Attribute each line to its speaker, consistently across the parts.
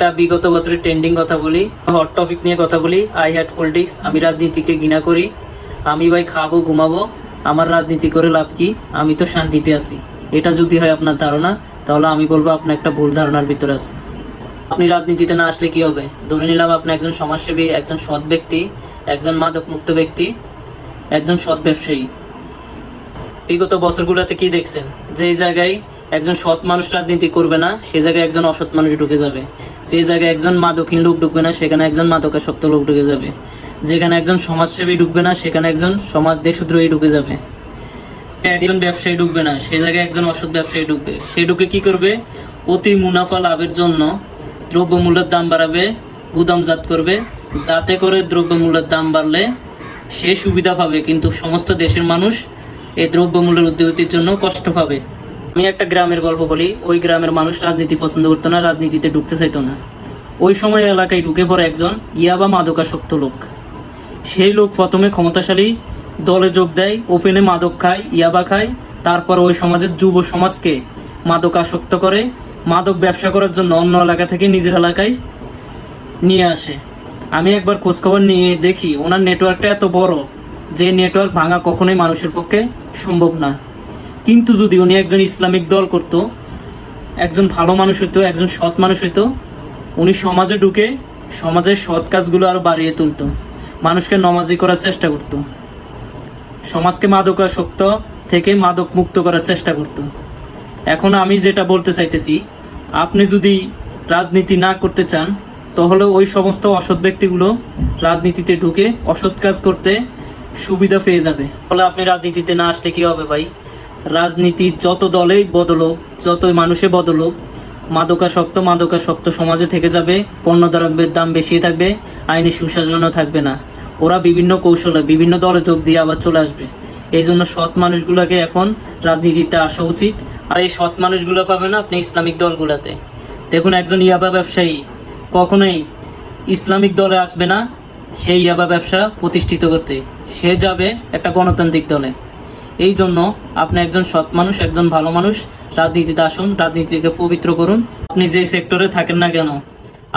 Speaker 1: একটা বিগত বছরের ট্রেন্ডিং কথা বলি হট টপিক নিয়ে কথা বলি আই হ্যাড পলিটিক্স আমি রাজনীতিকে ঘৃণা করি, আমি ভাই খাব, ঘুমাবো, আমার রাজনীতি করে লাভ কি? আমি তো শান্তিতে আছি। এটা যদি হয় আপনার ধারণা, তাহলে আমি বলব আপনি একটা ভুল ধারণার ভিতরে আছে। আপনি রাজনীতিতে না আসলে কি হবে? ধরে নিলাম আপনি একজন সমাজসেবী, একজন সৎ ব্যক্তি, একজন মাদক মুক্ত ব্যক্তি, একজন সৎ ব্যবসায়ী। বিগত বছরগুলোতে কি দেখছেন? যে জায়গায় একজন সৎ মানুষ রাজনীতি করবে না সে জায়গায় একজন অসৎ মানুষ ঢুকে যাবে। যে জায়গায় একজন মাদকহীন লোক ঢুকবে না সেখানে একজন মাদকাসক্ত লোক ঢুকে যাবে। যেখানে একজন সমাজসেবী ঢুকবে না সেখানে একজন সমাজ দেশদ্রোহী ঢুকে যাবে। একজন ব্যবসায়ী ঢুকবে না সে জায়গায় একজন অসৎ ব্যবসায়ী ঢুকবে। সে ঢুকে কি করবে? অতি মুনাফা লাভের জন্য দ্রব্যমূল্যের দাম বাড়াবে গুদামজাত করবে। যাতে করে দ্রব্যমূল্যের দাম বাড়লে সে সুবিধা পাবে কিন্তু সমস্ত দেশের মানুষ এই দ্রব্যমূল্যের উদ্যোগতির জন্য কষ্ট পাবে। আমি একটা গ্রামের গল্প বলি, ওই গ্রামের মানুষ রাজনীতি পছন্দ করতো না, রাজনীতিতে ঢুকতে চাইতো না। ওই সময় এলাকায় ঢুকে পড়ে একজন ইয়াবা মাদকাসক্ত লোক। সেই লোক প্রথমে ক্ষমতাশালী, দলে যোগ দেয়, ওপেনে মাদক খায়, ইয়াবা খায়, তারপর ওই সমাজের যুব সমাজকে মাদক আসক্ত করে, মাদক ব্যবসা করার জন্য অন্য এলাকা থেকে নিজের এলাকায় নিয়ে আসে। আমি একবার খোঁজখবর নিয়ে দেখি, ওনার নেটওয়ার্কটা এত বড় যে নেটওয়ার্ক ভাঙা কখনোই মানুষের পক্ষে সম্ভব না। কিন্তু যদি উনি একজন ইসলামিক দল করত, একজন ভালো মানুষ হইতো, একজন সৎ মানুষ হইতো, উনি সমাজে ঢুকে সমাজের সৎ কাজগুলো আরও বাড়িয়ে তুলতো। মানুষকে নমাজি করার চেষ্টা করত। সমাজকে মাদকাসক্ত থেকে মাদক মুক্ত করার চেষ্টা করত। এখন আমি যেটা বলতে চাইতেছি, আপনি যদি রাজনীতি না করতে চান, তাহলে ওই সমস্ত অসৎ ব্যক্তিগুলো রাজনীতিতে ঢুকে অসৎ কাজ করতে সুবিধা পেয়ে যাবে। ফলে আপনি রাজনীতিতে না আসলে কি হবে ভাই? রাজনীতি যত দলেই বদলুক যতই মানুষে বদলুক মাদকাসক্ত মাদকাসক্ত সমাজে থেকে যাবে, পণ্য দ্রব্যের দাম বেশি থাকবে, আইনি সুশাসনও থাকবে না। ওরা বিভিন্ন কৌশলে, বিভিন্ন দলে যোগ দিয়ে আবার চলে আসবে। এই জন্য সৎ মানুষগুলোকে এখন রাজনীতিতে আসা উচিত। আর এই সৎ মানুষগুলো পাবে না আপনি ইসলামিক দলগুলোতে। দেখুন একজন ইয়াবা ব্যবসায়ী, কখনোই ইসলামিক দলে আসবে না সেই ইয়াবা ব্যবসা প্রতিষ্ঠিত করতে। সে যাবে একটা গণতান্ত্রিক দলে। এই জন্য আপনি একজন সৎ মানুষ, একজন ভালো মানুষ। রাজনীতিতে আসুন, রাজনীতিকে পবিত্র করুন। আপনি যে সেক্টরে থাকেন না কেন,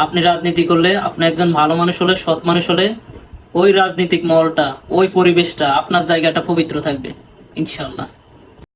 Speaker 1: আপনি রাজনীতি করলে আপনি একজন ভালো মানুষ হলে, সৎ মানুষ হলে ওই রাজনৈতিক মহলটা, ওই পরিবেশটা আপনার জায়গাটা পবিত্র থাকবে ইনশাল্লাহ